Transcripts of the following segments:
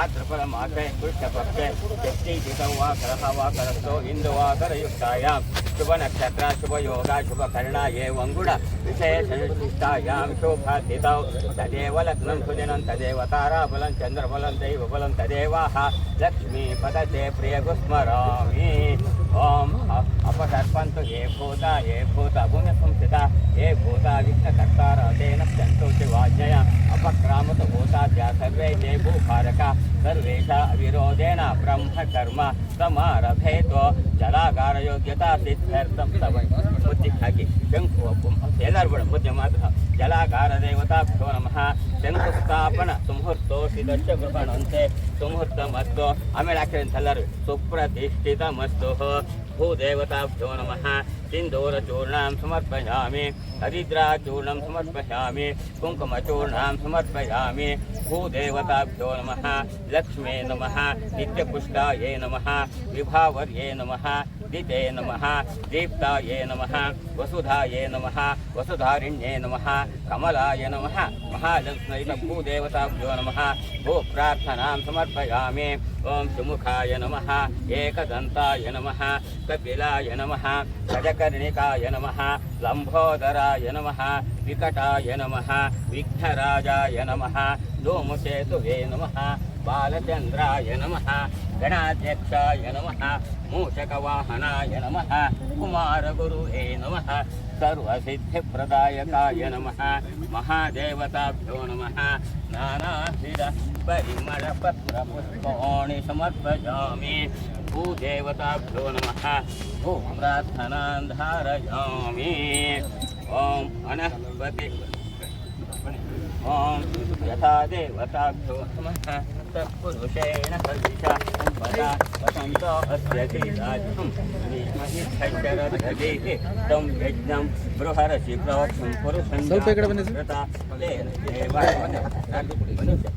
ఆ త్రిపుర మాతే పురుషభక్తే శక్తి జితం వా గ్రహ వా కరస్తో ఇందు వా కరయుక్తాయాం. శుభ నక్షత్ర శుభ యోగ శుభ కర్ణ ఏ వంగుడ విశేషనిష్టాయాం. శోభాధితౌ తదేవ లగ్నం సుజనం తదేవ తారాఫలం చంద్రఫలం దైవఫలం తదేవాహ లక్ష్మీ పదతే ప్రియ గుస్మరామి ಓಂ ಅ- ಅಪಸರ್ಪಂತು ಯೇ ಭೂತ ಯೇ ಭೂತ ಭೂಮ್ಯ ಸಂಸ್ಥಿತ ಯೇ ಭೂತ ವಿಘ್ನಕರ್ತಾರ ತೇನ ಸಂತು ಶಿವಾಜ್ಞಯ ಅಪಕ್ರಾಮತು ಭೂತಾದ್ಯ ಸರ್ವೇ ತೇ ಭೂಭಾರಕ ಸರ್ವೇಶ ಅವಿರೋಧೇನ ಬ್ರಹ್ಮ ಕರ್ಮ ಸಮಾರಭೇತ್ವ ಜಲಾಗಾರ ಯೋಗ್ಯತಾ ಸಿದ್ಧಾರ್ಥಂ ತವ ಬುದ್ಧಿ ಹಾಕಿ ಶಂಕು ಎಲ್ಲರೂ ಬೇಡ ಬುದ್ಧಿ ಮಾತ್ರ ಜಲಾಗಾರ ದೇವತಾಭ್ಯೋ ನಮಃ ಶಂಕುಸ್ಥಾಪನ ಸುಮುಹೂರ್ತೋಷಿ ದಶ ಗೃಹಣಂತೆ ಸುಮುಹೂರ್ತ ಮಸ್ತು ಆಮೇಲೆ ಹಾಕಿರಂತ ಎಲ್ಲರೂ ಸುಪ್ರತಿಷ್ಠಿತ ಮಸ್ತು ಭೂದೇವತಾಭ್ಯೋ ನಮಃ ಸಿಂಧೂರಚೂರ್ಣಾಂ ಸಮರ್ಪಯಾಮಿ ಹರಿದ್ರಾಚೂರ್ಣಂ ಸಮರ್ಪಯಾಮಿ ಕುಂಕುಮಚೂರ್ಣಾಂ ಸಮರ್ಪಯಾಮಿ ಭೂದೇವತಾಭ್ಯೋ ನಮಃ ಲಕ್ಷ್ಮೇ ನಮಃ ನಿತ್ಯಪುಷ್ಟಾಯೇ ನಮಃ ವಿಭಾವರ್ಯೇ ನಮಃ ದಿತೆ ನಮಃ ದೀಪ್ತಾಯೇ ನಮಃ ವಸುಧಾಯೇ ನಮಃ ವಸುಧಾರಿಣ್ಯೇ ನಮಃ ಕಮಲಾಯ ನಮಃ ಮಹಾಲಕ್ಷ್ಮೈತ ಭೂದೇವತಾಭ್ಯೋ ನಮಃ ಭೂ ಪ್ರಾರ್ಥನಾಂ ಸಮರ್ಪಯಾಮಿ ಓಂ ಸುಮುಖಾಯ ನಮಃ ಏಕದಂತಾಯ ನಮಃ ಕಪಿಲಾಯ ನಮಃ ಗಜಕರ್ಣಿಕಾಯ ನಮಃ ಲಂಬೋದರಾಯ ನಮಃ ವಿಕಟಾಯ ನಮಃ ವಿಘ್ನರಾಜಾಯ ನಮಃ ಧೂಮಕೇತುವೇ ನಮಃ ಬಾಲಚಂದ್ರಾಯ ನಮಃ गणाध्यक्षाय नमः। मूषकवाहनाय नमः। कुमारगुरुहे नम। सर्वसिद्धिप्रदायकाय नम। महादेवताभ्यो नमः। नानाभिर समर्पयामि। भूदेवताभ्यो नम। भूप्रार्थनां धारयामि ॐ वनस्पति ॐ यथा देवताभ्यो नमः। पुरुषेण सदृशा सम्पदा वसन्त अस्य चेदाजुं भीष्महि शरदेः तं यज्ञं बृहर्षि प्रवक्तुं पुरुषन्ता तेन देव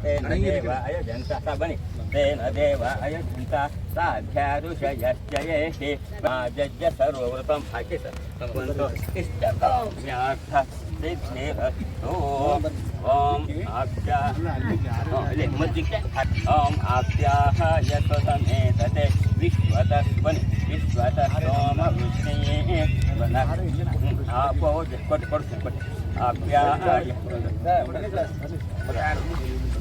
तेन बनि तेन देव अयजन्ता साध्यारुषयश्चयेषि प्राजज्य सर्ववृतं भाषित सम्बन्धो इष्टकाम्यार्थ सिद्धिरस्तु ಅಯಜಂತ ಸಾಧ್ಯಾರುಷಯಶ್ಚಯೇತಿ ರಾಜಜ್ಯ ಸರ್ವವೃತಂ ಹಾಕಿ ಸರ್ ಒಂದು ಇಷ್ಟಕಾಮ್ಯಾರ್ಥ ಸಿದ್ಧಿರಸ್ತು ಓಂ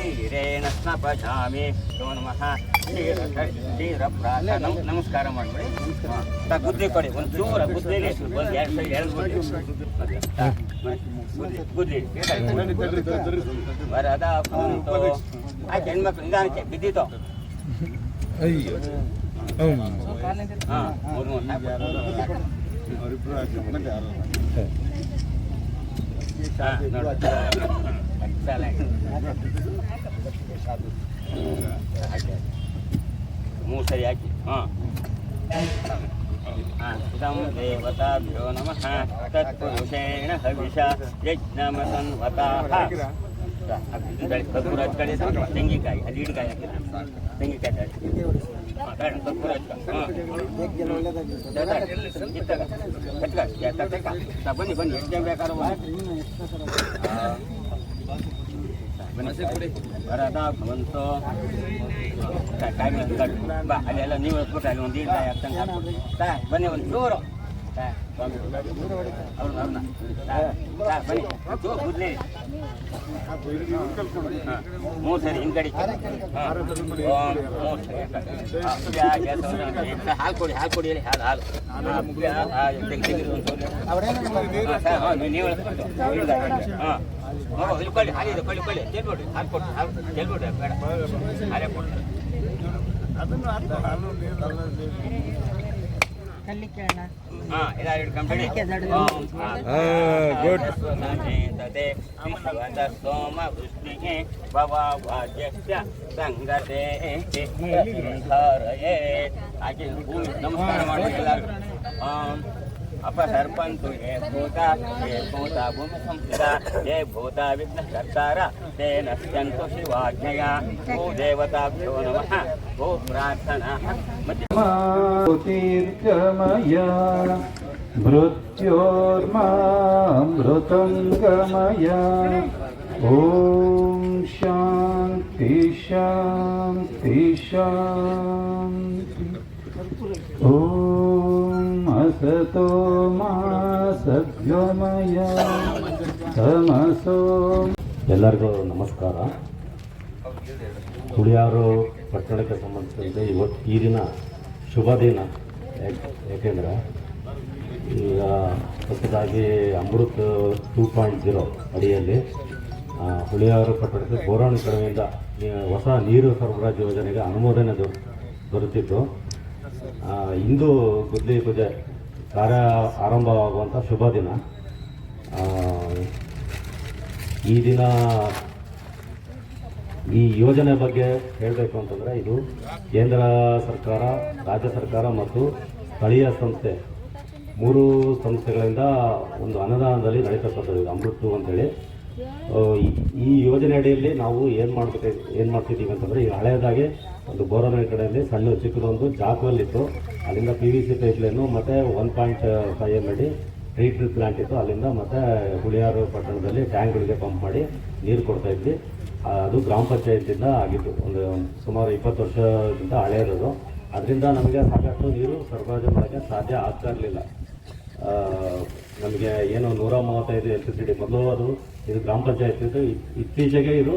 ಓಂ ಕ್ಷೀರೇಣ ಸ್ನಪಜಾಮಿ ನಮೋ ನಮಃ. ಕ್ಷೀರ ಕ್ಷೀರ ಪ್ರಾರ್ಥ ನಮಸ್ಕಾರ ಮಾಡ್ಬಿಡಿ ಗುದ್ದಿ ಕೊಡಿ. ಒಂದು ಚೂರ ಗುದ್ದಿಲಿ ಒಂದು ಎರಡು ಸೈಡ್ ಎರಡು ಗುದ್ದಿ. ಗುದ್ದಿ ವರದ ಕುಂತು. ಆಯ್ತು ಹೆಣ್ಮಕ್ಳು ನಿಧಾನಕ್ಕೆ ಬಿದ್ದಿತ್ತು ಅಯ್ಯೋ. ಹಾಂ ಮೂರು ಮೂರು ಹಾಂ ನೋಡಿ. ಚೆನ್ನಾಗಿ ಮೂರು ಸರಿ ಹಾಕಿ ಹಾಂ. ಇದಂ ದೇವತಾಭ್ಯೋ ನಮಃ ತತ್ಪುರುಷೇಣ ಹವಿಷ ಯಜ್ಞಮಸನ್ವತಾಃ ಕರ್ಪೂರ ಹಚ್ಕೊಳ್ಳಿ ತೆಂಗಿನಕಾಯಿ ಅಲ್ಲಿ ಇಡ್ಕಾಯಿ ಹಾಕಿಲ್ಲ ತೆಂಗಿನಕಾಯಿ ಬೇಡ ಬನ್ನಿ ಬನ್ನಿ ಎಷ್ಟು ಬೇಕಾದ್ರೂ ವರದ ಭವಂತೋ ಕಾಯಿ ಬಾ ಅಲ್ಲೆಲ್ಲ ನೀವು ಹೊತ್ಬಿಟ್ಟು ಅಲ್ಲಿ ಒಂದು ತಾ ಬನ್ನಿ ಒಂದು ಚೂರು ಬನ್ನಿ ಕೂದ್ಲಿ ಮೂರು ಸರಿ ಹಿಂದ್ಗಡೆ ಹಾಂ ಮೂರು ಸರಿ ಹಾಂ, ಗ್ಯಾ- ಗ್ಯಾಸ್ ಅವ್ರನ್ನ ಹಾಲು ಕೊಡಿ ಹಾಲು ಕೊಡಿ ಹೇಳಿ ಹಾಲು ಹಾಲು ಹಾಂ, ಸರ್, ನೀವು- ಹಾಂ ಇಲ್ಲಿ ಕೊಳ್ಳಿ ಹಾಲಿದೆ ಕೊಳ್ಳಿ ಕೊಳ್ಳಿ ಚೆಲ್ಬಿಡ್ರಿ ಹಾಲು ಕೊಟ್ಟು ಹಾಲು ಚೆಲ್ಬಿಡ್ರಿ ಬೇಡ ಹಾಲೇ ಕೊಡ್ತಾರೆ ಕಲ್ಲಿಕ್ಕಣ್ಣ ಹಾಂ ಎಲ್ಲರೂ ಹಿಡ್ಕೊಂಬಿಡಿ ಆ, good. ತದೆ ವಿಶ್ವದ ಸೋಮ ವೃಷ್ಟಿಗೆ ಭವಾಜ್ಯಸ್ಯ ಸಂಗತೆ ಹರಯೇ ಹಾಗೆ ಭೂಮಿ ನಮಸ್ಕಾರ ಮಾಡಿ ಎಲ್ಲರೂ अपसर्पन्तु ये भूता ये भूता भूमिसंस्थिता ये भूता विघ्नकर्तारा, ते नश्यन्तु शिवाज्ञया भूदेवताभ्यो नमः भूप्रार्थनाः तीर्थमया मृत्योर्मामृतं ॐ शान्ति शान्ति शान्ति। ॐ ಓಂ मा ಶಾಂತಿ तमसो ಎಲ್ಲರಿಗೂ ನಮಸ್ಕಾರ. ಹುಳಿಯಾರು ಪಟ್ಟಣಕ್ಕೆ ಸಂಬಂಧಿಸಿದಂತೆ ಇವತ್ತು ಈ ದಿನ ಶುಭ ದಿನ. ಯಾಕ್- ಯಾಕೆಂದರೆ ಈಗ ಹೊಸದಾಗಿ ಅಮೃತ್ ಟೂ ಪಾಯಿಂಟ್ ಜೀರೋ ಅಡಿಯಲ್ಲಿ ಹುಳಿಯಾರು ಪಟ್ಟಣಕ್ಕೆ ಬೋರಾಣಿ ಕಡಿಮೆಯಿಂದ ನೀ- ಹೊಸ ನೀರು ಸರಬರಾಜು ಯೋಜನೆಗೆ ಅನುಮೋದನೆ ದೊರೆ ದೊರೆತಿತ್ತು ಇಂದು ಗುದ್ಲಿ ಪೂಜೆ ಕಾರ್ಯ ಆರಂಭವಾಗುವಂಥ ಶುಭ ದಿನ. ಈ ದಿನ ಈ ಯೋಜನೆ ಬಗ್ಗೆ ಹೇಳಬೇಕು ಅಂತಂದರೆ ಇದು ಕೇಂದ್ರ ಸರ್ಕಾರ, ರಾಜ್ಯ ಸರ್ಕಾರ ಮತ್ತು ಸ್ಥಳೀಯ ಸಂಸ್ಥೆ, ಮೂರು ಸಂಸ್ಥೆಗಳಿಂದ ಒಂದು ಅನುದಾನದಲ್ಲಿ ನಡೀತಕ್ಕಂಥದ್ದು ಇದು ಅಮೃತು ಅಂತೇಳಿ. ಈ- ಯೋಜನೆ ಅಡಿಯಲ್ಲಿ ನಾವು ಏನು ಮಾಡ್ಬೇಕು, ಏನು ಮಾಡ್ತಿದ್ದೀವಿ ಅಂತಂದರೆ ಈ ಹಳೆಯದಾಗಿ ಒಂದು ಬೋರನ ಕಡೆಯಲ್ಲಿ ಸಣ್ಣ ಚಿಕ್ಕದೊಂದು ಜಾಕ್ವೆಲ್ ಅಲ್ಲಿಂದ ಪಿ ವಿ ಸಿ ಪೈಪ್ಲೈನು ಮತ್ತು ಒನ್ ಪಾಯಿಂಟ್ ಫೈವ್ ಎಂ ಅಡಿ ಟ್ರೀಟ್ಮೆಂಟ್ ಪ್ಲಾಂಟ್ ಇತ್ತು. ಅಲ್ಲಿಂದ ಮತ್ತೆ ಹುಳಿಯಾರು ಪಟ್ಟಣದಲ್ಲಿ ಟ್ಯಾಂಕ್ಗಳಿಗೆ ಪಂಪ್ ಮಾಡಿ ನೀರು ಕೊಡ್ತಾ ಇದ್ವಿ. ಅದು ಗ್ರಾಮ ಪಂಚಾಯತಿಂದ ಆಗಿತ್ತು. ಒಂದು ಸುಮಾರು ಇಪ್ಪತ್ತು ವರ್ಷದಿಂದ ಹಳೆಯದು ಅದರಿಂದ ನಮಗೆ ಸಾಕಷ್ಟು ನೀರು ಸರಬರಾಜು ಮಾಡೋಕ್ಕೆ ಸಾಧ್ಯ ಆಗ್ತಾ ಇರಲಿಲ್ಲ. ನಮಗೆ ಏನು ನೂರ ಮೂವತ್ತೈದು ಎಲ್ ಪಿ ಸಿ ಡಿ ಮೊದಲು ಅದು ಇದು ಗ್ರಾಮ ಪಂಚಾಯತ್ ಇತ್ತೀಚೆಗೆ ಇದು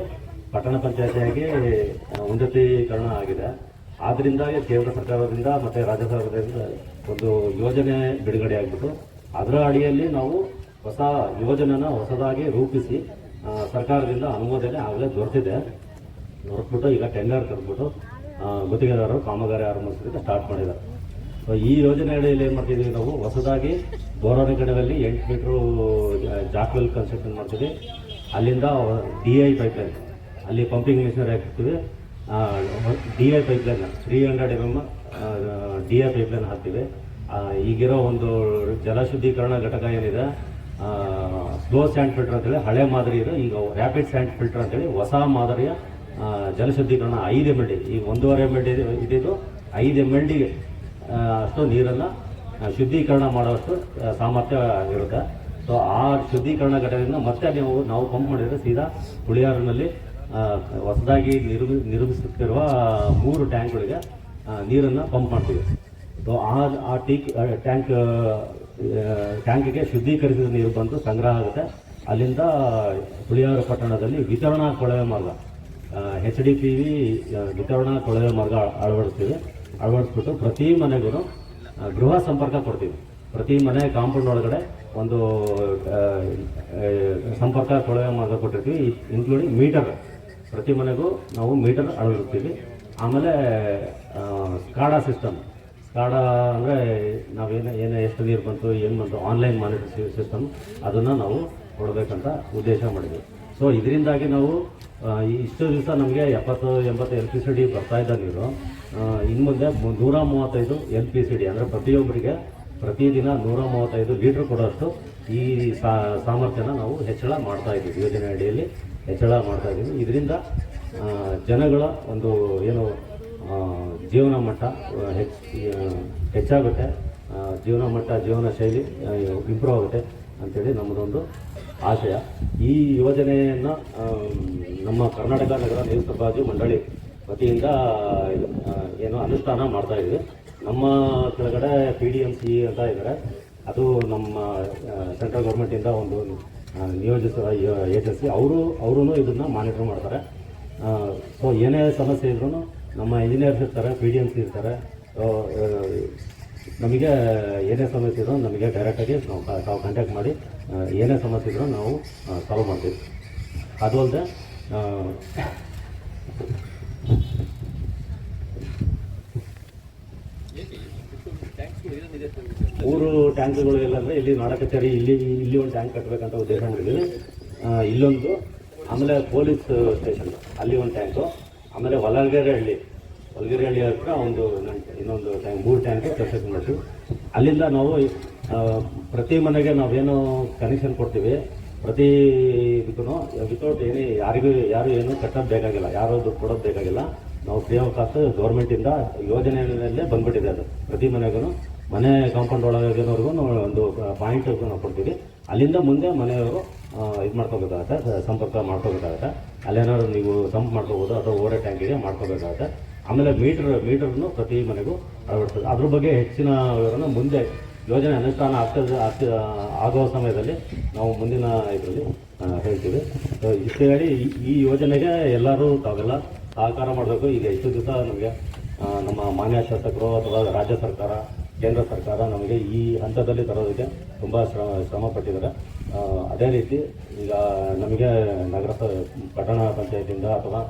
ಪಟ್ಟಣ ಪಂಚಾಯತಿಯಾಗಿ ಉನ್ನತೀಕರಣ ಆಗಿದೆ. ಆದ್ರಿಂದಾಗಿ ಕೇಂದ್ರ ಸರ್ಕಾರದಿಂದ ಮತ್ತು ರಾಜ್ಯ ಸರ್ಕಾರದಿಂದ ಒಂದು ಯೋಜನೆ ಬಿಡುಗಡೆ ಆಗಿಬಿಟ್ಟು ಅದರ ಅಡಿಯಲ್ಲಿ ನಾವು ಹೊಸ ಯೋಜನೆನ ಹೊಸದಾಗಿ ರೂಪಿಸಿ ಸರ್ಕಾರದಿಂದ ಅನುಮೋದನೆ ಆಗಲೇ ದೊರೆತಿದೆ. ದೊರೆತ್ಬಿಟ್ಟು ಈಗ ಟೆಂಡರ್ ಕರೆದ್ಬಿಟ್ಟು ಗುತ್ತಿಗೆದಾರರು, ಕಾಮಗಾರಿ ಆರಂಭಿಸಿದ್ರೆ ಸ್ಟಾರ್ಟ್ ಮಾಡಿದ್ದಾರೆ. ಈ ಯೋಜನೆ ಅಡಿಯಲ್ಲಿ ಏನು ಮಾಡ್ತಿದ್ದೀವಿ ನಾವು? ಹೊಸದಾಗಿ ಬೋರಾನಿ ಕಡೆಯಲ್ಲಿ ಎಂಟು ಮೀಟ್ರು ಜಾಕ್ವೆಲ್ ಕನ್ಸ್ಟ್ರಕ್ಷನ್ ಮಾಡ್ತೀವಿ. ಅಲ್ಲಿಂದ ಡಿ ಐ ಪೈಪ್ಲೈನ್ ಅಲ್ಲಿ ಪಂಪಿಂಗ್ ಮಿಷನರಿ ಹಾಕ್ತೀವಿ D I pipeline three hundred M M D I pipeline ಹಾಕ್ತೀವಿ. ಈಗಿರೋ ಒಂದು ಜಲಶುದ್ಧೀಕರಣ ಘಟಕ ಏನಿದೆ ಸ್ಲೋ ಸ್ಯಾಂಡ್ ಫಿಲ್ಟರ್ ಅಂತೇಳಿ, ಹಳೆ ಮಾದರಿ ಇದೆ, ಈಗ ರ್ಯಾಪಿಡ್ ಸ್ಯಾಂಡ್ ಫಿಲ್ಟರ್ ಅಂತೇಳಿ, ಹೊಸ ಮಾದರಿಯ ಜಲಶುದ್ಧೀಕರಣ ಜಲ ಶುದ್ಧೀಕರಣ ಐದು ಎಂ ಎಲ್ ಡಿ ಈಗ ಒಂದೂವರೆ ಎಂ ಎಲ್ ಡಿ ಇದ್ದಿದ್ದು ಐದು ಎಂ ಎಲ್ ಡಿಗೆ ಅಷ್ಟು ನೀರನ್ನು ಶುದ್ಧೀಕರಣ ಮಾಡುವಷ್ಟು ಸಾಮರ್ಥ್ಯ ಇರುತ್ತೆ. ಸೊ ಆ ಶುದ್ಧೀಕರಣ ಘಟಕದಿಂದ ಮತ್ತೆ ನೀವು, ನಾವು ಪಂಪ್ ಮಾಡಿದರೆ ಸೀದಾ ಹುಳಿಯಾರಿನಲ್ಲಿ ಹೊಸದಾಗಿ ನಿರ್ಮಿ, ನಿರ್ಮಿಸುತ್ತಿರುವ ಮೂರು ಟ್ಯಾಂಕ್ಗಳಿಗೆ ನೀರನ್ನು ಪಂಪ್ ಮಾಡ್ತೀವಿ. ಸೊ, ಆ ಆ ಟೀಕ್ ಟ್ಯಾಂಕ್ ಟ್ಯಾಂಕಿಗೆ ಶುದ್ಧೀಕರಿಸಿದ ನೀರು ಬಂದು ಸಂಗ್ರಹ ಆಗುತ್ತೆ. ಅಲ್ಲಿಂದ ಹುಳಿಯಾರು ಪಟ್ಟಣದಲ್ಲಿ ವಿತರಣಾ ಕೊಳವೆ ಮಾರ್ಗ ಎಚ್ ಡಿ ಪಿ ವಿ ವಿತರಣಾ ಕೊಳವೆ ಮಾರ್ಗ ಅಳವಡಿಸ್ತೀವಿ. ಅಳವಡಿಸ್ಬಿಟ್ಟು ಪ್ರತಿ ಮನೆಗೂ ಗೃಹ ಸಂಪರ್ಕ ಕೊಡ್ತೀವಿ. ಪ್ರತಿ ಮನೆ ಕಾಂಪೌಂಡ್ ಒಳಗಡೆ ಒಂದು ಸಂಪರ್ಕ ಕೊಳವೆ ಮಾರ್ಗ ಕೊಟ್ಟಿರ್ತೀವಿ ಇನ್ಕ್ಲೂಡಿಂಗ್ ಮೀಟರ್ ಪ್ರತಿ ಮನೆಗೂ ನಾವು ಮೀಟರ್ ಅಳವಡಿಸ್ತೀವಿ. ಆಮೇಲೆ ಸ್ಕಾಡಾ ಸಿಸ್ಟಮ್. ಸ್ಕಾಡಾ ಅಂದರೆ ನಾವೇನು, ಏನು ಎಷ್ಟು ನೀರು ಬಂತು, ಏನು ಬಂತು, ಆನ್ಲೈನ್ ಮಾನಿಟರ್ ಸಿಸ್ಟಮ್ ಅದನ್ನು ನಾವು ಕೊಡಬೇಕಂತ ಉದ್ದೇಶ ಮಾಡಿದ್ವಿ. ಸೊ, ಇದರಿಂದಾಗಿ ನಾವು ಇಷ್ಟು ದಿವಸ ನಮಗೆ ಎಪ್ಪತ್ತು, ಎಂಬತ್ತು ಎಲ್ ಪಿ ಸಿ ಡಿ ಬರ್ತಾ ಇದ್ದ ನೀರು. ಇನ್ನು ಮುಂದೆ ನೂರ ಮೂವತ್ತೈದು ಎಲ್ ಪಿ ಸಿ ಡಿ, ಅಂದರೆ ಪ್ರತಿಯೊಬ್ಬರಿಗೆ ಪ್ರತಿದಿನ ನೂರ ಮೂವತ್ತೈದು ಲೀಟ್ರ್ ಕೊಡೋಷ್ಟು ಈ ಸಾಮರ್ಥ್ಯನ ನಾವು ಹೆಚ್ಚಳ ಮಾಡ್ತಾ ಇದ್ದೀವಿ. ಯೋಜನೆ ಅಡಿಯಲ್ಲಿ ಹೆಚ್ಚಳ ಮಾಡ್ತಾ ಇದ್ದೀವಿ. ಇದರಿಂದ ಜನಗಳ ಒಂದು ಏನು ಜೀವನ ಮಟ್ಟ ಹೆಚ್ ಹೆಚ್ಚಾಗುತ್ತೆ. ಜೀವನ ಮಟ್ಟ, ಜೀವನ ಶೈಲಿ ಇಂಪ್ರೂವ್ ಆಗುತ್ತೆ ಅಂಥೇಳಿ ನಮ್ಮದೊಂದು ಆಶಯ. ಈ ಯೋಜನೆಯನ್ನು ನಮ್ಮ ಕರ್ನಾಟಕ ನಗರ ಸರಬರಾಜು ಮಂಡಳಿ ವತಿಯಿಂದ ಏನು ಅನುಷ್ಠಾನ ಮಾಡ್ತಾ ಇದ್ದೀವಿ. ನಮ್ಮ ಕೆಳಗಡೆ ಪಿ ಡಿ ಎಂ ಸಿ ಅಂತ ಇದ್ದಾರೆ ಅದು ನಮ್ಮ ಸೆಂಟ್ರಲ್ ಗೌರ್ಮೆಂಟಿಂದ ಒಂದು ನಿಯೋಜಿತ ಏಜೆನ್ಸಿ. ಅವರು ಅವರು ಇದನ್ನು ಮಾನಿಟರ್ ಮಾಡ್ತಾರೆ. ಸೊ ಏನೇ ಸಮಸ್ಯೆ ಇದ್ರೂ ನಮ್ಮ ಇಂಜಿನಿಯರ್ಸ್ ಇರ್ತಾರೆ ಪಿ ಡಿ ಇರ್ತಾರೆ. ಸೊ, ನಮಗೆ ಏನೇ ಸಮಸ್ಯೆ ಇದ್ರೂ ನಮಗೆ ಡೈರೆಕ್ಟಾಗಿ ನಾವು ತಾವು ಕಾಂಟ್ಯಾಕ್ಟ್ ಮಾಡಿ ಏನೇ ಸಮಸ್ಯೆ ಇದ್ರೂ ನಾವು ಸಾಲ್ವ್ ಮಾಡ್ತೀವಿ. ಅದು ಅಲ್ಲದೆ ಮೂರು ಟ್ಯಾಂಕ್ಗಳು ಎಲ್ಲ ಅಂದರೆ ಇಲ್ಲಿ ನಾಡ ಕಚೇರಿ ಇಲ್ಲಿ ಇಲ್ಲಿ ಒಂದು ಟ್ಯಾಂಕ್ ಕಟ್ಟಬೇಕಂತ ಉದ್ದೇಶ ಮಾಡಿದ್ದೀವಿ. ಇಲ್ಲೊಂದು, ಆಮೇಲೆ ಪೊಲೀಸ್ ಸ್ಟೇಷನ್, ಅಲ್ಲಿ ಒಂದು ಟ್ಯಾಂಕು, ಆಮೇಲೆ ಹೊಲಗೆರೆ ಹಳ್ಳಿ ಹೊಲಗೆರೆ ಹಳ್ಳಿ ಹತ್ರ ಒಂದು ಇನ್ನೊಂದು- ಟ್ಯಾಂಕ್, ಮೂರು ಟ್ಯಾಂಕ್ ಕನ್ಸ್ಟ್ರಕ್ಷನ್ ಮಾಡ್ತೀವಿ ಅಲ್ಲಿಂದ ನಾವು ಪ್ರತಿ ಮನೆಗೆ ನಾವೇನು ಕನೆಕ್ಷನ್ ಕೊಡ್ತೀವಿ, ಪ್ರತಿ ಇದಕ್ಕೂ ವಿತೌಟ್ ಏನೇ ಯಾರಿಗೂ, ಯಾರು ಏನು ಕಟ್ಟೋದು ಬೇಕಾಗಿಲ್ಲ ಯಾರು ದುಡ್ಡು ಕೊಡೋದು ಬೇಕಾಗಿಲ್ಲ. ನಾವು ಫ್ರೀ ಅವಕಾಶ ಗೌರ್ಮೆಂಟಿಂದ ಯೋಜನೆಯಲ್ಲೇ ಬಂದ್ಬಿಟ್ಟಿದೆ ಅದು, ಪ್ರತಿ ಮನೆಗೂ ಮನೆ ಕಾಂಪೌಂಡ್ ಒಳಗಿನವ್ರಿಗೂ ಒಂದು ಪಾಯಿಂಟ್ ನಾವು ಕೊಡ್ತೀವಿ. ಅಲ್ಲಿಂದ ಮುಂದೆ ಮನೆಯವರು ಇದು ಮಾಡ್ಕೋಬೇಕಾಗತ್ತೆ ಸಂಪರ್ಕ ಮಾಡ್ಕೋಬೇಕಾಗತ್ತೆ. ಅಲ್ಲೇನಾದ್ರು ನೀವು ಸಂಪ್ ಮಾಡ್ಕೋಬೋದು ಅಥವಾ ಓವರ್ ಟ್ಯಾಂಕಿಗೆ ಮಾಡ್ಕೋಬೇಕಾಗತ್ತೆ. ಆಮೇಲೆ ಮೀಟರ್ ಮೀಟರ್ನು ಪ್ರತಿ ಮನೆಗೂ ಅಳವಡಿಸ್ತದೆ. ಅದ್ರ ಬಗ್ಗೆ ಹೆಚ್ಚಿನ ವಿವರನ ಮುಂದೆ ಯೋಜನೆ ಅನುಷ್ಠಾನ ಆಗ್ತದೆ, ಆಗ್ತ ಆಗುವ ಸಮಯದಲ್ಲಿ ನಾವು ಮುಂದಿನ ಇದರಲ್ಲಿ ಹೇಳ್ತೀವಿ. ಇಷ್ಟು ಹೇಳಿ, ಈ ಯೋಜನೆಗೆ ಎಲ್ಲರೂ ತಾವೆಲ್ಲ ಸಹಕಾರ ಮಾಡಬೇಕು. ಈಗ ಇಷ್ಟು ದಿವಸ ನಮಗೆ ನಮ್ಮ ಮಾನ್ಯ ಶಾಸಕರು ಅಥವಾ ರಾಜ್ಯ ಸರ್ಕಾರ ಕೇಂದ್ರ ಸರ್ಕಾರ ನಮಗೆ ಈ ಹಂತದಲ್ಲಿ ತರೋದಕ್ಕೆ ತುಂಬ ಶ್ರಮ ಶ್ರಮ ಪಟ್ಟಿದ್ದಾರೆ ಅದೇ ರೀತಿ ಈಗ ನಮಗೆ ನಗರ ಪಟ್ಟಣ ಪಂಚಾಯತಿಂದ ಅಥವಾ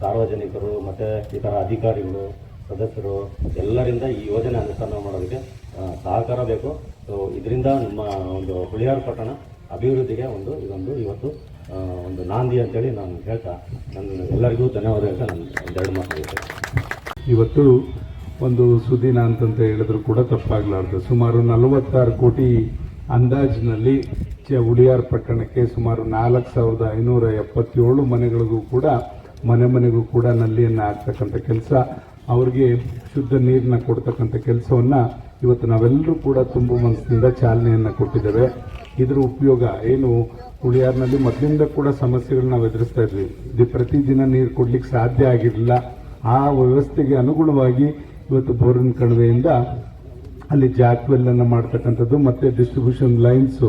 ಸಾರ್ವಜನಿಕರು ಮತ್ತು ಇತರ ಅಧಿಕಾರಿಗಳು, ಸದಸ್ಯರು ಎಲ್ಲರಿಂದ ಈ ಯೋಜನೆ ಅನುಷ್ಠಾನ ಮಾಡೋದಕ್ಕೆ ಸಹಕಾರ ಬೇಕು. ಸೊ ಇದರಿಂದ ನಮ್ಮ ಒಂದು ಹುಳಿಯಾರ್ ಪಟ್ಟಣ ಅಭಿವೃದ್ಧಿಗೆ ಒಂದು, ಇದೊಂದು ಇವತ್ತು ಒಂದು ನಾಂದಿ ಅಂತೇಳಿ ನಾನು ಹೇಳ್ತಾ, ನನ್ನ ಎಲ್ಲರಿಗೂ ಧನ್ಯವಾದ ಅಂತ ನಾನು ಒಂದೆರಡು ಮಾತು ಇವತ್ತು ಒಂದು ಸುದಿನ ಅಂತಂತ ಹೇಳಿದ್ರು ಕೂಡ ತಪ್ಪಾಗಲಾರ್ದು. ಸುಮಾರು ನಲವತ್ತಾರು ಕೋಟಿ ಅಂದಾಜಿನಲ್ಲಿ ಚ ಉಳಿಯಾರ್ ಪಟ್ಟಣಕ್ಕೆ ಸುಮಾರು ನಾಲ್ಕು ಸಾವಿರದ ಐನೂರ ಎಪ್ಪತ್ತೇಳು ಮನೆಗಳಿಗೂ ಕೂಡ, ಮನೆ ಮನೆಗೂ ಕೂಡ ನಲ್ಲಿಯನ್ನು ಹಾಕ್ತಕ್ಕಂಥ ಕೆಲಸ. ಅವ್ರಿಗೆ ಶುದ್ಧ ನೀರನ್ನ ಕೊಡ್ತಕ್ಕಂಥ ಕೆಲಸವನ್ನ ಇವತ್ತು ನಾವೆಲ್ಲರೂ ಕೂಡ ತುಂಬ ಮನಸ್ಸಿನಿಂದ ಚಾಲನೆಯನ್ನು ಕೊಟ್ಟಿದ್ದೇವೆ. ಇದರ ಉಪಯೋಗ ಏನು? ಉಳಿಯಾರ್ನಲ್ಲಿ ಮೊದಲಿಂದ ಕೂಡ ಸಮಸ್ಯೆಗಳನ್ನ ನಾವು ಎದುರಿಸ್ತಾ ಇದ್ವಿ. ಇದು ಪ್ರತಿದಿನ ನೀರು ಕೊಡ್ಲಿಕ್ಕೆ ಸಾಧ್ಯ ಆಗಿರಲಿಲ್ಲ. ಆ ವ್ಯವಸ್ಥೆಗೆ ಅನುಗುಣವಾಗಿ ಇವತ್ತು ಬೋರಿನ ಕಣಿವೆಯಿಂದ ಅಲ್ಲಿ ಜಾಕ್ವೆಲ್ ಅನ್ನು ಮಾಡ್ತಕ್ಕಂಥದ್ದು, ಮತ್ತೆ ಡಿಸ್ಟ್ರಿಬ್ಯೂಷನ್ ಲೈನ್ಸು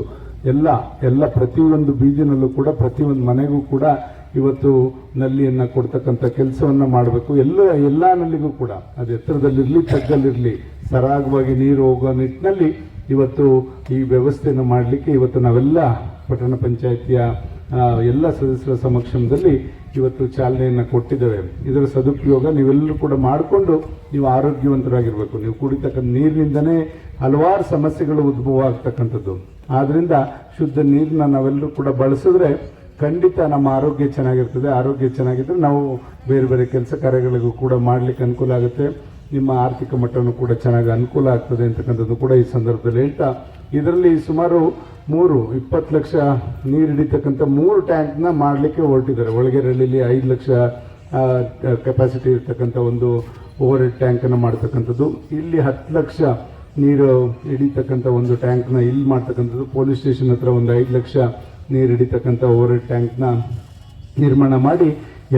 ಎಲ್ಲ ಎಲ್ಲ ಪ್ರತಿಯೊಂದು ಬೀದಿನಲ್ಲೂ ಕೂಡ, ಪ್ರತಿಯೊಂದು ಮನೆಗೂ ಕೂಡ ಇವತ್ತು ನಲ್ಲಿಯನ್ನ ಕೊಡ್ತಕ್ಕಂಥ ಕೆಲಸವನ್ನ ಮಾಡಬೇಕು. ಎಲ್ಲ ಎಲ್ಲ ನಲ್ಲಿಗೂ ಕೂಡ. ಅದು ಎತ್ತರದಲ್ಲಿರಲಿ, ತಗ್ಗಲ್ಲಿರಲಿ, ಸರಾಗವಾಗಿ ನೀರು ಹೋಗೋ ನಿಟ್ಟಿನಲ್ಲಿ ಇವತ್ತು ಈ ವ್ಯವಸ್ಥೆಯನ್ನು ಮಾಡಲಿಕ್ಕೆ ಇವತ್ತು ನಾವೆಲ್ಲ ಪಟ್ಟಣ ಪಂಚಾಯಿತಿಯ ಎಲ್ಲ ಸದಸ್ಯರ ಸಮಕ್ಷಮದಲ್ಲಿ ಇವತ್ತು ಚಾಲನೆಯನ್ನು ಕೊಟ್ಟಿದ್ದೇವೆ. ಇದರ ಸದುಪಯೋಗ ನೀವೆಲ್ಲರೂ ಕೂಡ ಮಾಡಿಕೊಂಡು ನೀವು ಆರೋಗ್ಯವಂತರಾಗಿರ್ಬೇಕು. ನೀವು ಕುಡಿತಕ್ಕಂಥ ನೀರಿನಿಂದನೇ ಹಲವಾರು ಸಮಸ್ಯೆಗಳು ಉದ್ಭವ ಆಗ್ತಕ್ಕಂಥದ್ದು. ಆದ್ದರಿಂದ ಶುದ್ಧ ನೀರನ್ನ ನಾವೆಲ್ಲರೂ ಕೂಡ ಬಳಸಿದ್ರೆ ಖಂಡಿತ ನಮ್ಮ ಆರೋಗ್ಯ ಚೆನ್ನಾಗಿರ್ತದೆ. ಆರೋಗ್ಯ ಚೆನ್ನಾಗಿದ್ರೆ ನಾವು ಬೇರೆ ಬೇರೆ ಕೆಲಸ ಕಾರ್ಯಗಳಿಗೂ ಕೂಡ ಮಾಡ್ಲಿಕ್ಕೆ ಅನುಕೂಲ ಆಗುತ್ತೆ. ನಿಮ್ಮ ಆರ್ಥಿಕ ಮಟ್ಟನೂ ಕೂಡ ಚೆನ್ನಾಗಿ ಅನುಕೂಲ ಆಗ್ತದೆ ಅಂತಕ್ಕಂಥದ್ದು ಕೂಡ ಈ ಸಂದರ್ಭದಲ್ಲಿ ಹೇಳ್ತಾ ಇದರಲ್ಲಿ ಸುಮಾರು ಮೂರು, ಇಪ್ಪತ್ತು ಲಕ್ಷ ನೀರು ಹಿಡಿತಕ್ಕಂಥ ಮೂರು ಟ್ಯಾಂಕ್ನ ಮಾಡಲಿಕ್ಕೆ ಹೊರಟಿದ್ದಾರೆ. ಒಳಗೆರಳ್ಳಿಲಿ ಐದು ಲಕ್ಷ ಕೆಪಾಸಿಟಿ ಇರ್ತಕ್ಕಂಥ ಒಂದು ಓವರ್ ಹೆಡ್ ಟ್ಯಾಂಕನ್ನು ಮಾಡ್ತಕ್ಕಂಥದ್ದು. ಇಲ್ಲಿ ಹತ್ತು ಲಕ್ಷ ನೀರು ಹಿಡಿತಕ್ಕಂಥ ಒಂದು ಟ್ಯಾಂಕ್ನ ಇಲ್ಲಿ ಮಾಡ್ತಕ್ಕಂಥದ್ದು. ಪೊಲೀಸ್ ಸ್ಟೇಷನ್ ಹತ್ರ ಒಂದು ಐದು ಲಕ್ಷ ನೀರು ಹಿಡಿತಕ್ಕಂಥ ಓವರ್ ಹೆಡ್ ಟ್ಯಾಂಕ್ನ ನಿರ್ಮಾಣ ಮಾಡಿ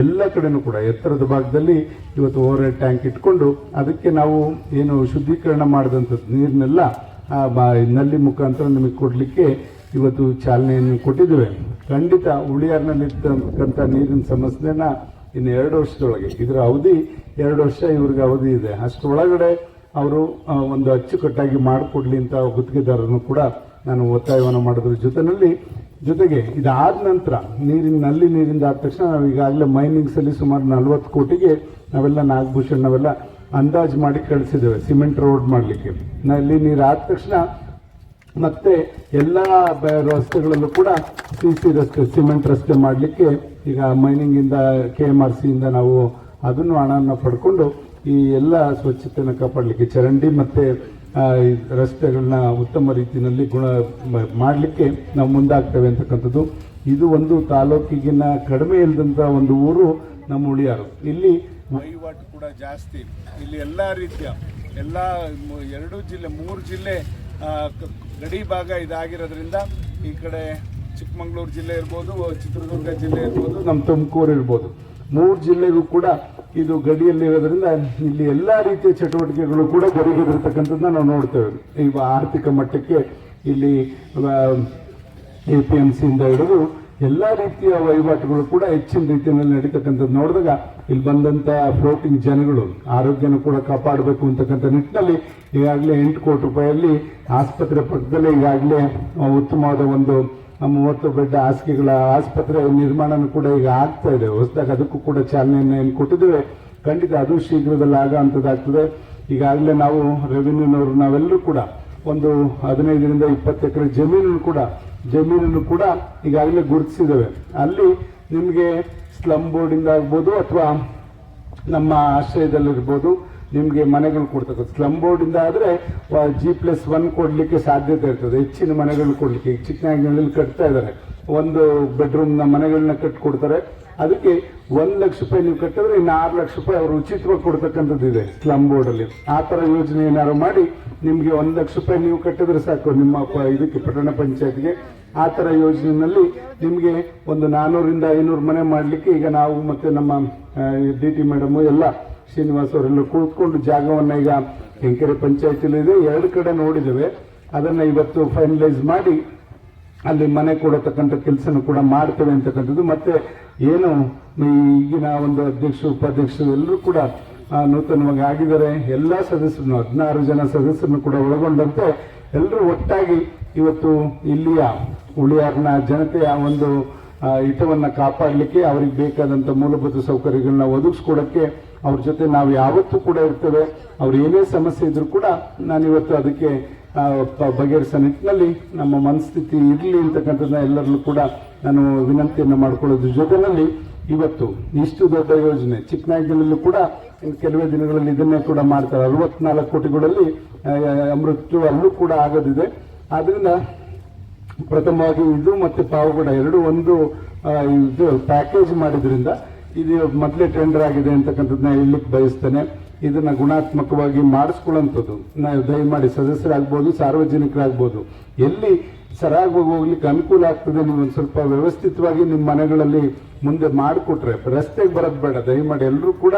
ಎಲ್ಲ ಕಡೆನೂ ಕೂಡ, ಎತ್ತರದ ಭಾಗದಲ್ಲಿ ಇವತ್ತು ಓವರ್ ಹೆಡ್ ಟ್ಯಾಂಕ್ ಇಟ್ಕೊಂಡು ಅದಕ್ಕೆ ನಾವು ಏನು ಶುದ್ಧೀಕರಣ ಮಾಡಿದಂಥದ್ದು ನೀರನ್ನೆಲ್ಲ ಬ- ನಲ್ಲಿ ಮುಖಾಂತರ ನಿಮಗೆ ಕೊಡಲಿಕ್ಕೆ ಇವತ್ತು ಚಾಲನೆಯನ್ನು ಕೊಟ್ಟಿದ್ದೇವೆ. ಖಂಡಿತ ಉಳಿಯಾರ್ನಲ್ಲಿ ಇರ್ತಕ್ಕಂಥ ನೀರಿನ ಸಮಸ್ಯೆನ ಇನ್ನು ಎರಡು ವರ್ಷದೊಳಗೆ, ಇದರ ಅವಧಿ ಎರಡು ವರ್ಷ ಇವ್ರಿಗೆ ಅವಧಿ ಇದೆ. ಅಷ್ಟರೊಳಗಡೆ ಅವರು ಒಂದು ಅಚ್ಚುಕಟ್ಟಾಗಿ ಮಾಡಿಕೊಡ್ಲಿ ಅಂತ ಗುತ್ತಿಗೆದಾರರನ್ನು ಕೂಡ ನಾನು ಒತ್ತಾಯವನ್ನು ಮಾಡೋದ್ರ. ಜೊತೆಯಲ್ಲಿ ಜೊತೆಗೆ ಇದಾದ ನಂತರ ನೀರಿನ, ನಲ್ಲಿ ನೀರಿಂದ ಆದ ತಕ್ಷಣ ನಾವು ಈಗಾಗಲೇ ಮೈನಿಂಗ್ಸಲ್ಲಿ ಸುಮಾರು ನಲ್ವತ್ತು ಕೋಟಿಗೆ ನಾವೆಲ್ಲ ನಾಗಭೂಷಣ್, ನಾವೆಲ್ಲ ಅಂದಾಜು ಮಾಡಿ ಕಳಿಸಿದ್ದೇವೆ, ಸಿಮೆಂಟ್ ರೋಡ್ ಮಾಡಲಿಕ್ಕೆ. ನಲ್ಲಿ ನೀರು ಆದ ತಕ್ಷಣ ಮತ್ತೆ ಎಲ್ಲ ರಸ್ತೆಗಳಲ್ಲೂ ಕೂಡ ಸಿ ಸಿ ರಸ್ತೆ, ಸಿಮೆಂಟ್ ರಸ್ತೆ ಮಾಡಲಿಕ್ಕೆ ಈಗ ಮೈನಿಂಗ್ ಇಂದ ಕೆ ಎಂ ಆರ್ ಸಿಯಿಂದ ನಾವು ಅದನ್ನು ಹಣವನ್ನು ಪಡ್ಕೊಂಡು ಈ ಎಲ್ಲ ಸ್ವಚ್ಛತೆಯನ್ನು ಕಾಪಾಡಲಿಕ್ಕೆ ಚರಂಡಿ ಮತ್ತೆ ರಸ್ತೆಗಳನ್ನ ಉತ್ತಮ ರೀತಿಯಲ್ಲಿ ಗುಣ ಮಾಡಲಿಕ್ಕೆ ನಾವು ಮುಂದಾಗ್ತೇವೆ ಅಂತಕ್ಕಂಥದ್ದು. ಇದು ಒಂದು ತಾಲೂಕಿಗಿನ ಕಡಿಮೆ ಇಲ್ಲದಂಥ ಒಂದು ಊರು ನಮ್ಮ ಉಳಿಯಾರು. ಇಲ್ಲಿ ವಹಿವಾಟು ಕೂಡ ಜಾಸ್ತಿ. ಇಲ್ಲಿ ಎಲ್ಲ ರೀತಿಯ, ಎಲ್ಲ ಎರಡು ಜಿಲ್ಲೆ, ಮೂರು ಜಿಲ್ಲೆ ಗಡಿ ಭಾಗ ಇದಾಗಿರೋದ್ರಿಂದ ಈ ಕಡೆ ಚಿಕ್ಕಮಗಳೂರು ಜಿಲ್ಲೆ ಇರ್ಬೋದು, ಚಿತ್ರದುರ್ಗ ಜಿಲ್ಲೆ ಇರ್ಬೋದು ನಮ್ಮ ತುಮಕೂರು ಇರ್ಬೋದು. ಮೂರು ಜಿಲ್ಲೆಗೂ ಕೂಡ ಇದು ಗಡಿಯಲ್ಲಿ ಇರೋದ್ರಿಂದ ಇಲ್ಲಿ ಎಲ್ಲ ರೀತಿಯ ಚಟುವಟಿಕೆಗಳು ಕೂಡ ಗರಿಗೆದಿರ್ತಕ್ಕಂಥದ್ದನ್ನ ನಾವು ನೋಡ್ತೇವೆ. ಈ ಆರ್ಥಿಕ ಮಟ್ಟಕ್ಕೆ ಇಲ್ಲಿ ಎ ಪಿ ಎಂ ಸಿಯಿಂದ ಹಿಡಿದು ಎಲ್ಲ ರೀತಿಯ ವಹಿವಾಟುಗಳು ಕೂಡ ಹೆಚ್ಚಿನ ರೀತಿಯಲ್ಲಿ ನಡೀತಕ್ಕಂಥದ್ದು. ನೋಡಿದಾಗ ಇಲ್ಲಿ ಬಂದಂತ ಫ್ಲೋಟಿಂಗ್ ಜನಗಳು ಆರೋಗ್ಯನ ಕೂಡ ಕಾಪಾಡಬೇಕು ಅಂತಕ್ಕಂಥ ನಿಟ್ಟಿನಲ್ಲಿ ಈಗಾಗಲೇ ಎಂಟು ಕೋಟಿ ರೂಪಾಯಲ್ಲಿ ಆಸ್ಪತ್ರೆ ಪಕ್ಕದಲ್ಲೇ ಈಗಾಗಲೇ ಉತ್ತಮವಾದ ಒಂದು ಮೂವತ್ತು ಬೆಡ್ ಹಾಸಿಗೆಗಳ ಆಸ್ಪತ್ರೆ ನಿರ್ಮಾಣನೂ ಕೂಡ ಈಗ ಆಗ್ತಾ ಇದೆ. ಹೊಸದಾಗಿ ಅದಕ್ಕೂ ಕೂಡ ಚಾಲನೆಯನ್ನು ಏನು ಕೊಟ್ಟಿದ್ದೇವೆ. ಖಂಡಿತ ಅದು ಶೀಘ್ರದಲ್ಲಿ ಆಗ ಈಗಾಗಲೇ ನಾವು ರೆವಿನ್ಯೂನವರು ನಾವೆಲ್ಲರೂ ಕೂಡ ಒಂದು ಹದಿನೈದರಿಂದ ಇಪ್ಪತ್ತು ಎಕರೆ ಜಮೀನು ಕೂಡ ಜಮೀನನ್ನು ಕೂಡ ಈಗಾಗಲೇ ಗುರುತಿಸಿದ್ದೇವೆ. ಅಲ್ಲಿ ನಿಮಗೆ ಸ್ಲಮ್ ಬೋರ್ಡಿಂದ ಆಗ್ಬೋದು ಅಥವಾ ನಮ್ಮ ಆಶ್ರಯದಲ್ಲಿರ್ಬೋದು, ನಿಮಗೆ ಮನೆಗಳು ಕೊಡ್ತಕ್ಕಂಥ ಸ್ಲಮ್ ಬೋರ್ಡಿಂದ ಆದರೆ ಜಿ ಪ್ಲಸ್ ಒನ್ ಕೊಡಲಿಕ್ಕೆ ಸಾಧ್ಯತೆ ಇರ್ತದೆ. ಹೆಚ್ಚಿನ ಮನೆಗಳು ಕೊಡಲಿಕ್ಕೆ. ಈಗ ಚಿಕ್ಕನಾಗಿನಲ್ಲಿ ಕಟ್ತಾ ಇದ್ದಾರೆ. ಒಂದು ಬೆಡ್ರೂಮ್ನ ಮನೆಗಳನ್ನ ಕಟ್ಟಿಕೊಡ್ತಾರೆ ಅದಕ್ಕೆ ಒಂದು ಲಕ್ಷ ರೂಪಾಯಿ ನೀವು ಕಟ್ಟಿದ್ರೆ ಇನ್ನು ಆರು ಲಕ್ಷ ರೂಪಾಯಿ ಅವರು ಉಚಿತವಾಗಿ ಕೊಡ್ತಕ್ಕಂಥದ್ದು ಇದೆ ಸ್ಲಮ್ ಬೋರ್ಡಲ್ಲಿ ಆ ಥರ ಯೋಜನೆ ಏನಾದ್ರು ಮಾಡಿ, ನಿಮಗೆ ಒಂದು ಲಕ್ಷ ರೂಪಾಯಿ ನೀವು ಕಟ್ಟಿದ್ರೆ ಸಾಕು ನಿಮ್ಮ ಇದಕ್ಕೆ, ಪಟ್ಟಣ ಪಂಚಾಯತ್ಗೆ. ಆ ಥರ ಯೋಜನೆಯಲ್ಲಿ ನಿಮಗೆ ಒಂದು ನಾನ್ನೂರಿಂದ ಐನೂರು ಮನೆ ಮಾಡಲಿಕ್ಕೆ ಈಗ ನಾವು ಮತ್ತೆ ನಮ್ಮ ಡಿ ಟಿ ಮೇಡಮು ಎಲ್ಲ ಶ್ರೀನಿವಾಸ್ ಅವರೆಲ್ಲ ಕೂತ್ಕೊಂಡು ಜಾಗವನ್ನು ಈಗ ಕೆಂಕೆರೆ ಪಂಚಾಯತಿಲಿದೆ ಎರಡು ಕಡೆ ನೋಡಿದ್ದೇವೆ. ಅದನ್ನು ಇವತ್ತು ಫೈನಲೈಸ್ ಮಾಡಿ ಅಲ್ಲಿ ಮನೆ ಕೊಡತಕ್ಕಂಥ ಕೆಲಸನೂ ಕೂಡ ಮಾಡ್ತೇವೆ ಅಂತಕ್ಕಂಥದ್ದು. ಮತ್ತೆ ಏನು ಈಗಿನ ಒಂದು ಅಧ್ಯಕ್ಷರು ಉಪಾಧ್ಯಕ್ಷರು ಎಲ್ಲರೂ ಕೂಡ ನೂತನವಾಗಿ ಆಗಿದ್ದಾರೆ. ಎಲ್ಲ ಸದಸ್ಯರನ್ನು, ಹದಿನಾರು ಜನ ಸದಸ್ಯರನ್ನು ಕೂಡ ಒಳಗೊಂಡಂತೆ ಎಲ್ಲರೂ ಒಟ್ಟಾಗಿ ಇವತ್ತು ಇಲ್ಲಿಯ ಉಳಿಯಾರ್ನ ಜನತೆಯ ಒಂದು ಹಿತವನ್ನ ಕಾಪಾಡಲಿಕ್ಕೆ ಅವ್ರಿಗೆ ಬೇಕಾದಂತ ಮೂಲಭೂತ ಸೌಕರ್ಯಗಳನ್ನ ಒದಗಿಸ್ಕೊಡಕ್ಕೆ ಅವ್ರ ಜೊತೆ ನಾವು ಯಾವತ್ತೂ ಕೂಡ ಇರ್ತೇವೆ. ಅವ್ರು ಏನೇ ಸಮಸ್ಯೆ ಇದ್ರೂ ಕೂಡ ನಾನಿವತ್ತು ಅದಕ್ಕೆ ಬಗೆಹರಿಸೋ ನಿಟ್ಟಿನಲ್ಲಿ ನಮ್ಮ ಮನಸ್ಥಿತಿ ಇರಲಿ ಅಂತಕ್ಕಂಥದ್ದನ್ನ ಎಲ್ಲರಲ್ಲೂ ಕೂಡ ನಾನು ವಿನಂತಿಯನ್ನು ಮಾಡಿಕೊಳ್ಳೋದ್ರ ಜೊತೆಯಲ್ಲಿ ಇವತ್ತು ಇಷ್ಟು ದೊಡ್ಡ ಯೋಜನೆ ಚಿಕ್ಕನಾಯಕನಲ್ಲೂ ಕೂಡ ಕೆಲವೇ ದಿನಗಳಲ್ಲಿ ಇದನ್ನೇ ಕೂಡ ಮಾಡ್ತಾರೆ. ಅರವತ್ನಾಲ್ಕು ಕೋಟಿಗಳಲ್ಲಿ ಅಮೃತ ಅಲ್ಲೂ ಕೂಡ ಆಗೋದಿದೆ. ಆದ್ದರಿಂದ ಪ್ರಥಮವಾಗಿ ಇದು ಮತ್ತು ಪಾವಗಡ ಎರಡು ಒಂದು ಇದು ಪ್ಯಾಕೇಜ್ ಮಾಡಿದ್ರಿಂದ ಇದು ಮೊದಲೇ ಟೆಂಡರ್ ಆಗಿದೆ ಅಂತಕ್ಕಂಥದ್ದನ್ನ ಹೇಳಲಿಕ್ಕೆ ಬಯಸ್ತೇನೆ. ಇದನ್ನ ಗುಣಾತ್ಮಕವಾಗಿ ಮಾಡಿಸ್ಕೊಳ್ಳುವಂಥದ್ದು. ನಾವು ದಯಮಾಡಿ ಸದಸ್ಯರಾಗ್ಬೋದು, ಸಾರ್ವಜನಿಕರಾಗ್ಬೋದು. ಎಲ್ಲಿ ಸರಾಗಿ ಹೋಗ್ಲಿಕ್ಕೆ ಅನುಕೂಲ ಆಗ್ತದೆ ನೀವು ಒಂದು ಸ್ವಲ್ಪ ವ್ಯವಸ್ಥಿತವಾಗಿ ನಿಮ್ಮ ಮನೆಗಳಲ್ಲಿ ಮುಂದೆ ಮಾಡಿಕೊಟ್ರೆ, ರಸ್ತೆಗೆ ಬರೋದು ಬೇಡ. ದಯಮಾಡಿ ಎಲ್ಲರೂ ಕೂಡ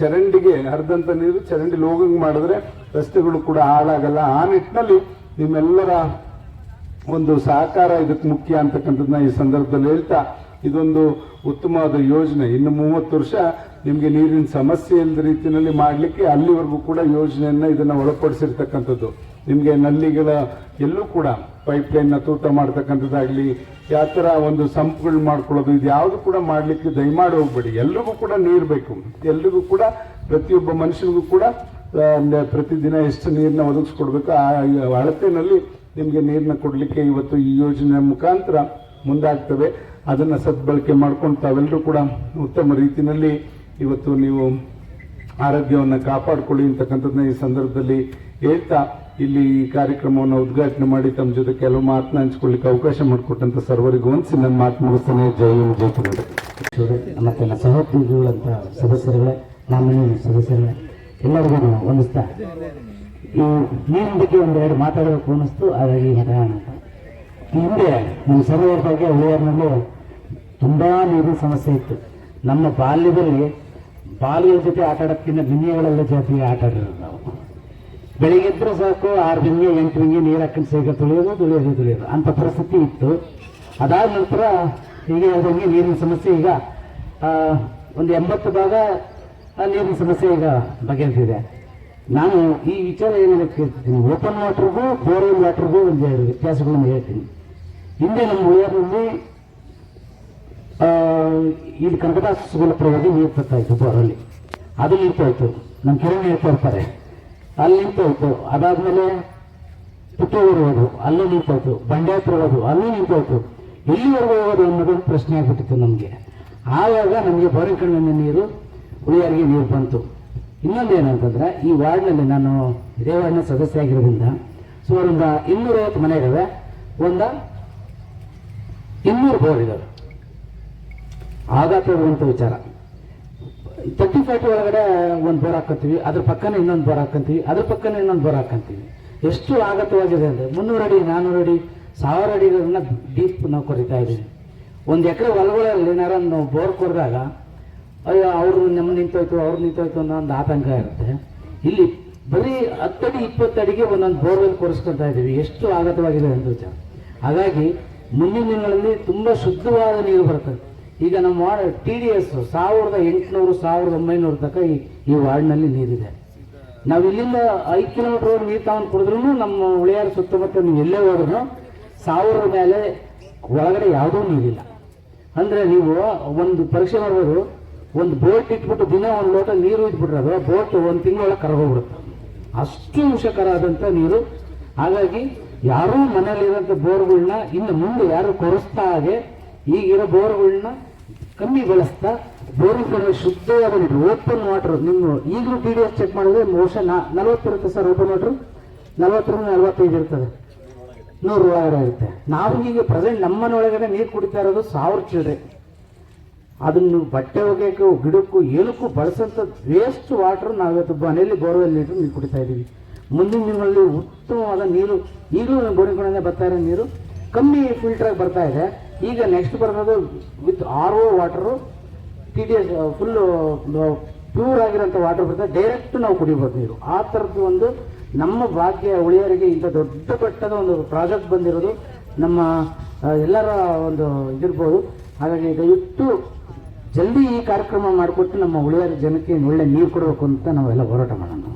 ಚರಂಡಿಗೆ ಹರಿದಂತ ನೀರು ಚರಂಡಿಲಿ ಹೋಗಂಗೆ ಮಾಡಿದ್ರೆ ರಸ್ತೆಗಳು ಕೂಡ ಹಾಳಾಗಲ್ಲ. ಆ ನಿಟ್ಟಿನಲ್ಲಿ ನಿಮ್ಮೆಲ್ಲರ ಒಂದು ಸಹಕಾರ ಇದಕ್ಕೆ ಮುಖ್ಯ ಅಂತಕ್ಕಂಥದ್ದನ್ನ ಈ ಸಂದರ್ಭದಲ್ಲಿ ಹೇಳ್ತಾ ಇದೊಂದು ಉತ್ತಮವಾದ ಯೋಜನೆ. ಇನ್ನು ಮೂವತ್ತು ವರ್ಷ ನಿಮಗೆ ನೀರಿನ ಸಮಸ್ಯೆ ಇಲ್ಲದ ರೀತಿಯಲ್ಲಿ ಮಾಡಲಿಕ್ಕೆ ಅಲ್ಲಿವರೆಗೂ ಕೂಡ ಯೋಜನೆಯನ್ನು ಇದನ್ನು ಒಳಪಡಿಸಿರ್ತಕ್ಕಂಥದ್ದು. ನಿಮಗೆ ನಲ್ಲಿಗಳ ಎಲ್ಲೂ ಕೂಡ ಪೈಪ್ ಲೈನ್ನ ತೂತ ಮಾಡ್ತಕ್ಕಂಥದ್ದಾಗಲಿ ಯಾವ ಥರ ಒಂದು ಸಂಪ್ಗಳು ಮಾಡ್ಕೊಳ್ಳೋದು, ಇದು ಯಾವುದು ಕೂಡ ಮಾಡಲಿಕ್ಕೆ ದಯಮಾಡಿ ಹೋಗ್ಬೇಡಿ. ಎಲ್ಲರಿಗೂ ಕೂಡ ನೀರು ಬೇಕು. ಎಲ್ರಿಗೂ ಕೂಡ ಪ್ರತಿಯೊಬ್ಬ ಮನುಷ್ಯನಿಗೂ ಕೂಡ ಪ್ರತಿದಿನ ಎಷ್ಟು ನೀರನ್ನ ಒದಗಿಸ್ಕೊಡ್ಬೇಕು, ಆ ಅಳತೆಯಲ್ಲಿ ನಿಮಗೆ ನೀರನ್ನ ಕೊಡಲಿಕ್ಕೆ ಇವತ್ತು ಈ ಯೋಜನೆ ಮುಖಾಂತರ ಮುಂದಾಗ್ತವೆ. ಅದನ್ನ ಸದ್ಬಳಕೆ ಮಾಡ್ಕೊಂಡು ತಾವೆಲ್ಲರೂ ಕೂಡ ಉತ್ತಮ ರೀತಿಯಲ್ಲಿ ಇವತ್ತು ನೀವು ಆರೋಗ್ಯವನ್ನು ಕಾಪಾಡಿಕೊಳ್ಳಿ ಅಂತಕ್ಕಂಥದ್ದನ್ನ ಈ ಸಂದರ್ಭದಲ್ಲಿ ಹೇಳ್ತಾ ಇಲ್ಲಿ ಈ ಕಾರ್ಯಕ್ರಮವನ್ನು ಉದ್ಘಾಟನೆ ಮಾಡಿ ತಮ್ಮ ಜೊತೆ ಕೆಲವು ಮಾತನ್ನ ಹಂಚ್ಕೊಳ್ಳಿಕ್ಕೆ ಅವಕಾಶ ಮಾಡಿಕೊಟ್ಟಂತ ಸರ್ವರಿಗೂ ಒಂದ್ಸಿ ನನ್ನ ಮಾತು ಮುಗಿಸ್ತಾನೆ. ಜೈ ಜೈ ಮತ್ತೆ ನನ್ನ ಸಹೋದ್ಯೋಗಿಗಳಂತ ಸದಸ್ಯರುಗಳೇ ನಾನು ಸದಸ್ಯರುಗಳೇ, ಎಲ್ಲರಿಗೂ ನಾನು ವಂದಿಸ್ತಾ ಈ ನೀರಿನ ಬಗ್ಗೆ ಒಂದೆರಡು ಮಾತಾಡಬೇಕು ಅನ್ನಿಸ್ತು ಹಾಗಾಗಿ ಮಾತಾಡೋಣ ಅಂತ ಹಿಂದೆ ನಮ್ಮ ಸರೋವರ ಬಗ್ಗೆ ಉಳಿಯರ್ನಲ್ಲಿ ತುಂಬಾ ನೀರಿನ ಸಮಸ್ಯೆ ಇತ್ತು. ನಮ್ಮ ಬಾಲ್ಯದಲ್ಲಿ ಬಾಲ್ಯದ ಜೊತೆ ಆಟ ಆಡೋದಕ್ಕಿಂತ ಬಿನ್ನೆಗಳೆಲ್ಲ ಜಾತಿಗೆ ಆಟ ಆಡಿರೋದು ನಾವು. ಬೆಳಿಗ್ಗೆ ಎದ್ರೆ ಸಾಕು, ಆರು ಬಿಂಗೆ, ಎಂಟು ಬಿಂಗೆ ನೀರು ಹಾಕೊಂಡು ಸೈಕಲ್ ತುಳಿಯೋದು ತುಳಿಯೋದು ತುಳಿಯೋದು ಅಂತ ಪರಿಸ್ಥಿತಿ ಇತ್ತು. ಅದಾದ ನಂತರ ಈಗ ಹೇಳ್ದಂಗೆ ನೀರಿನ ಸಮಸ್ಯೆ ಈಗ ಒಂದು ಎಂಬತ್ತು ಭಾಗ ನೀರಿನ ಸಮಸ್ಯೆ ಈಗ ಬಗೆಹರಿಸಿದೆ. ನಾನು ಈ ವಿಚಾರ ಏನೇನು ಕೇಳ್ತಿದ್ದೀನಿ. ಓಪನ್ ವಾಟರ್ಗೂ ಬೋರ್ವೆಲ್ ವಾಟರ್ಗೂ ಒಂದು ವ್ಯತ್ಯಾಸಗಳನ್ನು ಹೇಳ್ತೀನಿ. ಹಿಂದೆ ನಮ್ಮ ಉಳಿಯೋದ್ರಲ್ಲಿ ಇದು ಕನಕದಾಸ ಸುಗಲಪುರವಾಗಿ ನೀರು ಬರ್ತಾ ಇತ್ತು ಬೋರಲ್ಲಿ ಅದು ನೀರು ಹೋಯ್ತು. ನಮ್ಮ ಕಿರಣ್ ನೀರು ಇರ್ತಾರೆ. ಅಲ್ಲಿ ನೀರು ಹೋಯ್ತು. ಅದಾದ್ಮೇಲೆ ಪುತ್ತೂರು ಹೋಗೋದು. ಅಲ್ಲೂ ನೀರು ಬಂಡೆ ಹತ್ರ ಹೋಗೋದು. ಅಲ್ಲೂ ನಿಂತು ಹೋಯ್ತು. ಎಲ್ಲಿವರೆಗೂ ಹೋಗೋದು ಅನ್ನೋದೊಂದು ಪ್ರಶ್ನೆ ಆಗ್ಬಿಟ್ಟಿತ್ತು ನಮಗೆ. ಆವಾಗ ನಮಗೆ ಬೋರಿನ ಕಣ್ಣಿನ ನೀರು ಉಳಿಯಾರಿಗೆ ನೀರು ಬಂತು. ಇನ್ನೊಂದು ಏನಂತಂದ್ರೆ ಈ ವಾರ್ಡ್ನಲ್ಲಿ ನಾನು ಇದೇ ವಾರ್ಡ್ನ ಸದಸ್ಯ ಆಗಿರೋದ್ರಿಂದ ಸುಮಾರು ಒಂದು ಇನ್ನೂರೈವತ್ತು ಮನೆ ಇದಾವೆ. ಒಂದ ಇನ್ನೂರು ಬೋರ್ ಆಘಾತ ಇರುವಂಥ ವಿಚಾರ. ತರ್ಟಿ ಫೈವ್ ಒಳಗಡೆ ಒಂದು ಬೋರ್ ಹಾಕೊತೀವಿ, ಅದ್ರ ಪಕ್ಕನೇ ಇನ್ನೊಂದು ಬೋರ್ ಹಾಕಂತೀವಿ, ಅದ್ರ ಪಕ್ಕನೇ ಇನ್ನೊಂದು ಬೋರ್ ಹಾಕಂತೀವಿ. ಎಷ್ಟು ಆಗತವಾಗಿದೆ ಅಂದರೆ ಮುನ್ನೂರು ಅಡಿ ನಾನ್ನೂರು ಅಡಿ, ಸಾವಿರ ಅಡಿಗಳನ್ನ ಡೀಪ್ ನಾವು ಕೊರಿತಾ ಇದ್ದೀವಿ. ಒಂದು ಎಕರೆ ಹೊಲಗಳಲ್ಲಿ ಏನಾರ ನಾವು ಬೋರ್ ಕೊರೆದಾಗ, ಅಯ್ಯೋ ಅವರು ನಮ್ಮ ನಿಂತೋಯ್ತು, ಅವ್ರು ನಿಂತೋಯ್ತು ಅನ್ನೋ ಒಂದು ಆತಂಕ ಇರುತ್ತೆ. ಇಲ್ಲಿ ಬರೀ ಹತ್ತಡಿ, ಇಪ್ಪತ್ತಡಿಗೆ ಒಂದೊಂದು ಬೋರ್ವೆಲ್ ಕೊರೆಸ್ಕೊಂತ ಇದ್ದೀವಿ. ಎಷ್ಟು ಆಗತವಾಗಿದೆ ಅಂತ ವಿಚಾರ. ಹಾಗಾಗಿ ಮುಂದಿನ ದಿನಗಳಲ್ಲಿ ತುಂಬ ಶುದ್ಧವಾದ ನೀರು ಬರ್ತದೆ. ಈಗ ನಮ್ಮ ವಾರ್ಡ್ ಟಿ ಡಿ ಎಸ್ ಸಾವಿರದ ಎಂಟುನೂರು, ಸಾವಿರದ ಒಂಬೈನೂರು ತನಕ ಈ ಈ ವಾರ್ಡ್ನಲ್ಲಿ ನೀರಿದೆ. ನಾವು ಇಲ್ಲಿಂದ ಐದು ಕಿಲೋಮೀಟರ್ ನೀರು ತಗೊಂಡು ಕುಡಿದ್ರು ನಮ್ಮ ಉಳಿಯಾರ ಸುತ್ತಮುತ್ತ ನೀವು ಎಲ್ಲೇ ಹೋದ್ರು ಸಾವಿರದ ಮೇಲೆ ಒಳಗಡೆ ಯಾವುದೂ ನೀರಿಲ್ಲ. ಅಂದರೆ ನೀವು ಒಂದು ಪರೀಕ್ಷೆ ಮಾಡ್ಬೋದು, ಒಂದು ಬೋಟ್ ಇಟ್ಬಿಟ್ಟು ದಿನ ಒಂದು ಲೋಟ ನೀರು ಇಟ್ಬಿಟ್ರೆ ಅದು ಬೋಟ್ ಒಂದು ತಿಂಗಳೊಳಗೆ ಕರಗೋಗ್ಬಿಡುತ್ತೆ. ಅಷ್ಟು ವಿಷಕರ ಆದಂಥ ನೀರು. ಹಾಗಾಗಿ ಯಾರೂ ಮನೆಯಲ್ಲಿರೋಂಥ ಬೋರ್ಗಳನ್ನ ಇನ್ನು ಮುಂದೆ ಯಾರು ಕೊರೆಸ್ತಾ ಹಾಗೆ ಈಗಿರೋ ಬೋರ್ಗಳನ್ನ ಕಮ್ಮಿ ಬಳಸ್ತಾ ಬೋರ್ಗಳು ಶುದ್ಧವಾದ ನೀರು ಓಪನ್ ವಾಟರ್ ನಿಮ್ಮ ಈಗಲೂ ಡಿ ಎಸ್ ಚೆಕ್ ಮಾಡಿದ್ರೆ ಬಹುಶಃ ನಲವತ್ತಿರುತ್ತೆ ಸರ್ ಓಪನ್ ವಾಟರ್ ನಲವತ್ತರಿಂದ ನಲವತ್ತೈದು ಇರ್ತದೆ. ನೂರು ಒಳಗಡೆ ಇರುತ್ತೆ. ನಾವು ಈಗ ಪ್ರೆಸೆಂಟ್ ನಮ್ಮನೊಳಗಡೆ ನೀರು ಕುಡಿತಾ ಇರೋದು ಸಾವಿರ ಚಿಲ್ಲರೆ ಅದನ್ನು ಬಟ್ಟೆ ಒಗೆಯಕ್ಕೂ, ಗಿಡಕ್ಕೂ ಏನಕ್ಕೂ ಬಳಸಂತ ವೇಸ್ಟ್ ವಾಟರ್ ನಾವಿವತ್ತು ಮನೆಯಲ್ಲಿ ಬೋರ್ವೆಲ್ ನೀರು ನೀರು ಕುಡಿತಾ ಇದ್ದೀವಿ. ಮುಂದಿನ ದಿನಗಳಲ್ಲಿ ಉತ್ತಮವಾದ ನೀರು, ಈಗಲೂ ಬೋರಿಗಳಿಂದ ಬರ್ತಾ ಇರೋ ನೀರು ಕಮ್ಮಿ ಫಿಲ್ಟರ್ ಆಗಿ ಬರ್ತಾ ಇದೆ. ಈಗ ನೆಕ್ಸ್ಟ್ ಬರೋದು with R O water T D S full pure ಆಗಿರೋಂಥ ವಾಟರ್ ಬರ್ತದೆ ಡೈರೆಕ್ಟ್ ನಾವು ಕುಡಿಬೋದು ನೀರು. ಆ ಥರದ್ದು ಒಂದು ನಮ್ಮ ಭಾಗ್ಯ ಉಳಿಯರಿಗೆ ಇಂಥ ದೊಡ್ಡ ಬೆಟ್ಟದ ಒಂದು ಪ್ರಾಜೆಕ್ಟ್ ಬಂದಿರೋದು. ನಮ್ಮ ಎಲ್ಲರ ಒಂದು ಇದಿರ್ಬೋದು ಹಾಗಾಗಿ ದಯವಿಟ್ಟು ಜಲ್ದಿ ಈ ಕಾರ್ಯಕ್ರಮ ಮಾಡಿಕೊಟ್ಟು ನಮ್ಮ ಉಳಿಯರ ಜನಕ್ಕೆ ಒಳ್ಳೆ ನೀರು ಕೊಡಬೇಕು ಅಂತ ನಾವೆಲ್ಲ ಹೋರಾಟ ಮಾಡೋಣ.